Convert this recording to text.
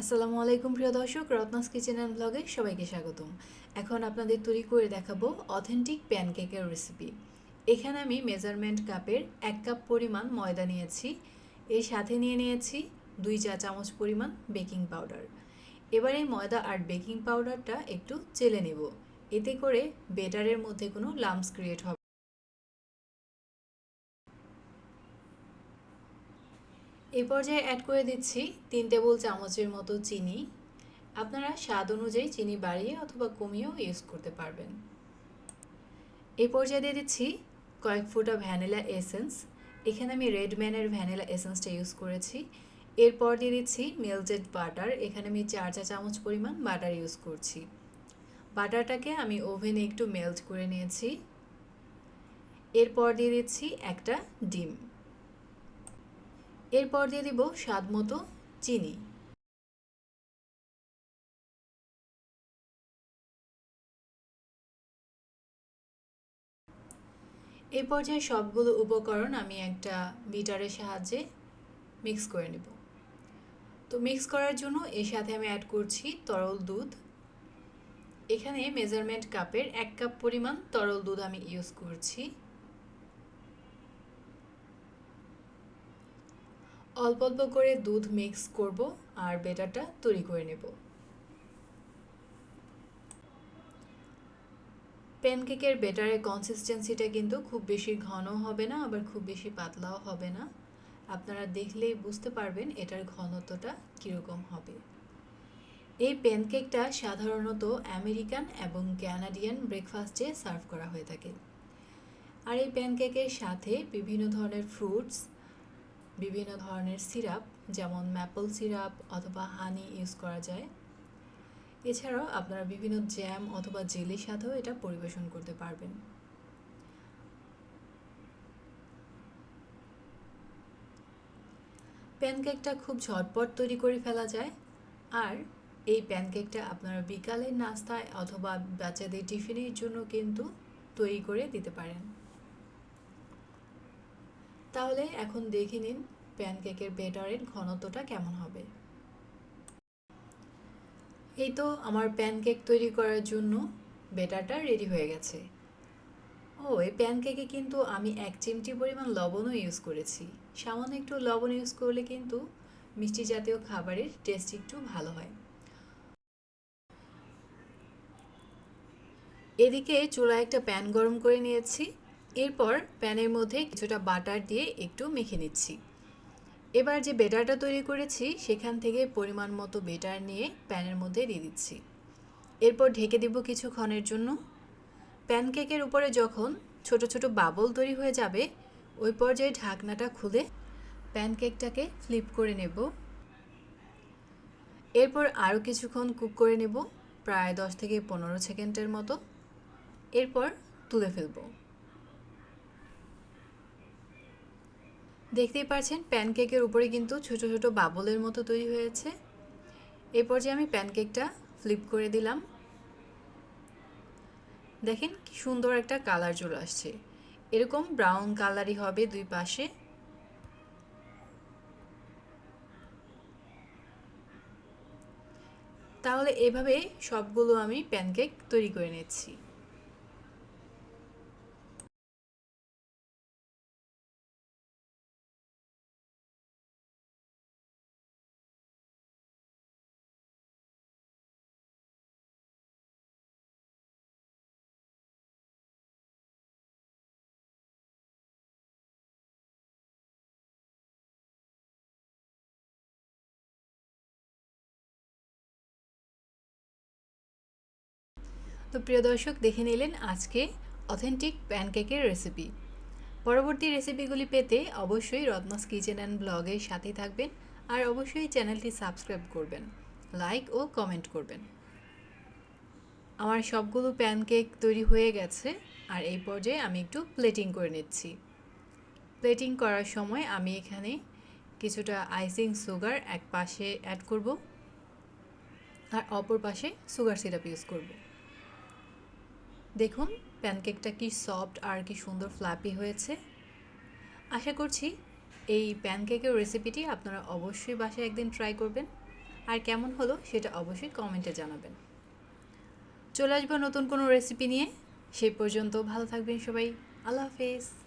আসসালামু আলাইকুম, প্রিয় দর্শক। রত্নাস কিচেন অ্যান্ড ব্লগে সবাইকে স্বাগতম। এখন আপনাদের তৈরি করে দেখাবো অথেন্টিক প্যানকেকের রেসিপি এখানে আমি মেজারমেন্ট কাপের এক কাপ পরিমাণ ময়দা নিয়েছি। এর সাথে নিয়ে নিয়েছি দুই চা চামচ পরিমাণ বেকিং পাউডার এবার এই ময়দা আর বেকিং পাউডারটা একটু চেলে নেব। এতে করে বেটারের মধ্যে কোনো লাম্পস ক্রিয়েট হবে এই পর্যায়ে অ্যাড করে দিচ্ছি তিন টেবিল চামচের মতো চিনি। আপনারা স্বাদ অনুযায়ী চিনি বাড়িয়ে অথবা কমিয়েও ইউজ করতে পারবেন। এ পর্যায়ে দিয়ে দিচ্ছি কয়েক ফোঁটা ভ্যানিলা এসেন্স এখানে আমি রেডম্যানের ভ্যানিলা এসেন্সটা ইউজ করেছি। এরপর দিয়ে দিচ্ছি মেলটেড বাটার এখানে আমি চার চা চামচ পরিমাণ বাটার ইউজ করছি। বাটারটাকে আমি ওভেনে একটু মেল্ট করে নিয়েছি। এরপর দিয়ে দিচ্ছি একটা ডিম। এরপর দিয়ে দিব স্বাদ মতো চিনি। এই পর্যায়ে সবগুলো উপকরণ আমি একটা বিটারের সাহায্যে মিক্স করে নেব। তো মিক্স করার জন্য এর সাথে আমি অ্যাড করছি তরল দুধ। এখানে মেজারমেন্ট কাপের এক কাপ পরিমাণ তরল দুধ আমি ইউজ করছি। অল্প অল্প করে দুধ মিক্স করব আর বেটারটা তৈরি করে নেব। প্যানকেকের বেটারের কনসিস্টেন্সিটা কিন্তু খুব বেশি ঘন হবে না, আবার খুব বেশি পাতলাও হবে না। আপনারা দেখলেই বুঝতে পারবেন এটার ঘনত্বটা কীরকম হবে। এই প্যানকেকটা সাধারণত আমেরিকান এবং ক্যানাডিয়ান ব্রেকফাস্টে সার্ভ করা হয়ে থাকে। আর এই প্যানকেকের সাথে বিভিন্ন ধরনের ফ্রুটস বিভিন্ন ধরনের সিরাপ, যেমন ম্যাপল সিরাপ অথবা হানি ইউজ করা যায়। এছাড়াও আপনারা বিভিন্ন জ্যাম অথবা জেলির সাথেও এটা পরিবেশন করতে পারবেন। প্যানকেকটা খুব ঝটপট তৈরি করে ফেলা যায়। আর এই প্যানকেকটা আপনারা বিকালের নাস্তায় অথবা বাচ্চাদের টিফিনের জন্য কিন্তু তৈরি করে দিতে পারেন। তাহলে এখন দেখে নিন প্যানকেকের বেটারের ঘনত্বটা কেমন হবে। এই তো আমার প্যানকেক তৈরি করার জন্য বেটারটা রেডি হয়ে গেছে। ও, এই প্যানকেকে কিন্তু আমি এক চিমটি পরিমাণ লবণও ইউজ করেছি। সামান্য একটু লবণ ইউজ করলে কিন্তু মিষ্টি জাতীয় খাবারের টেস্ট একটু ভালো হয়। এদিকে চুলায় একটা প্যান গরম করে নিয়েছি। এরপর প্যানের মধ্যে কিছুটা বাটার দিয়ে একটু মেখে নিচ্ছি। এবার যে বেটারটা তৈরি করেছি, সেখান থেকে পরিমাণ মতো বেটার নিয়ে প্যানের মধ্যে দিয়ে দিচ্ছি। এরপর ঢেকে দিব কিছুক্ষণের জন্য। প্যানকেকের উপরে যখন ছোট ছোট বাবল তৈরি হয়ে যাবে, ওই পর্যায়ে ঢাকনাটা খুলে প্যানকেকটাকে ফ্লিপ করে নেব। এরপর আরও কিছুক্ষণ কুক করে নেব, প্রায় দশ থেকে পনেরো সেকেন্ডের মতো। এরপর তুলে ফেলব। দেখতেই পাচ্ছেন প্যানকেকের উপরে কিন্তু ছোট ছোট বাবলের মতো তৈরি হয়েছে। এরপর যে আমি প্যানকেকটা ফ্লিপ করে দিলাম। দেখেন কি সুন্দর একটা কালার চলে আসছে। এরকম ব্রাউন কালারই হবে দুই পাশে। তাহলে এভাবে সবগুলো আমি প্যানকেক তৈরি করে নিচ্ছি। তো প্রিয় দর্শক, দেখে নিলেন আজকে অথেন্টিক প্যানকেকের রেসিপি পরবর্তী রেসিপিগুলি পেতে অবশ্যই রত্নস কিচেন অ্যান্ড ব্লগের সাথে থাকবেন আর অবশ্যই চ্যানেলটি সাবস্ক্রাইব করবেন, লাইক ও কমেন্ট করবেন। আমার সবগুলো প্যানকেক তৈরি হয়ে গেছে আর এই পর্যায়ে আমি একটু প্লেটিং করে নিচ্ছি। প্লেটিং করার সময় আমি এখানে কিছুটা আইসিং সুগার এক পাশে অ্যাড করব আর অপর পাশে সুগার সিরাপ ইউজ করব। দেখুন প্যানকেকটা কি সফট আর কি সুন্দর ফ্ল্যাপি হয়েছে। আশা করছি এই প্যানকেকের রেসিপিটি আপনারা অবশ্যই বাসায় একদিন ট্রাই করবেন। আর কেমন হলো সেটা অবশ্যই কমেন্টে জানাবেন। চলে আসব নতুন কোনো রেসিপি নিয়ে। সেই পর্যন্ত ভালো থাকবেন সবাই। আল্লাহ হাফেজ।